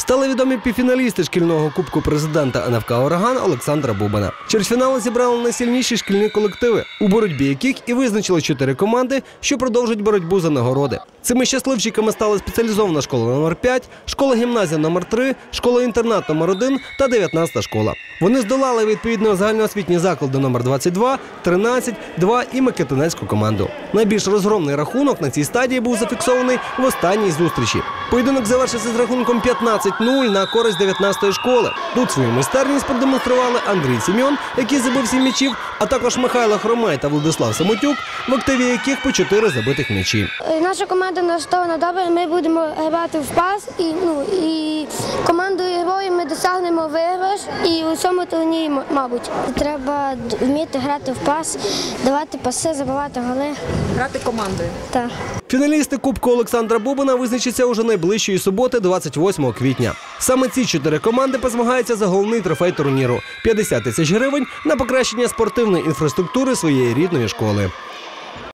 Стали відомі півфіналісти шкільного кубку президента НФК Ураган Олександра Бубана. Чвертьфінали зібрали найсильніші шкільні колективи, у боротьбі яких і визначили чотири команди, що продовжують боротьбу за нагороди. Цими щасливчиками стали спеціалізована школа номер 5 школа гімназія номер 3 школа інтернат номер 1 та 19 школа. Вони здолали відповідно загальноосвітні заклади номер 22, 13, 2 і Микитинецьку команду. Найбільш розгромний рахунок на цій стадії був зафіксований в останній зустрічі. Поєдинок завершився з рахунком 15-0 на користь 19-ї школи. Тут свою майстерність продемонстрували Андрій Сім'йон, який забив сім м'ячів, а також Михайло Хромай та Владислав Самотюк, в активі яких по чотири забитих м'ячі. Е, Наша команда налаштована добре. Ми будемо грати в пас і ну і героїв ми виграш і у цьому турнірі, мабуть. Треба вміти грати в пас, давати паси, забивати голи. Грати командою. Так. Фіналісти Кубку Олександра Бубана визначаться уже найближчої суботи, 28 квітня. Саме ці чотири команди позмагаються за головний трофей турніру 50 тисяч гривень на покращення спортивної інфраструктури своєї рідної школи.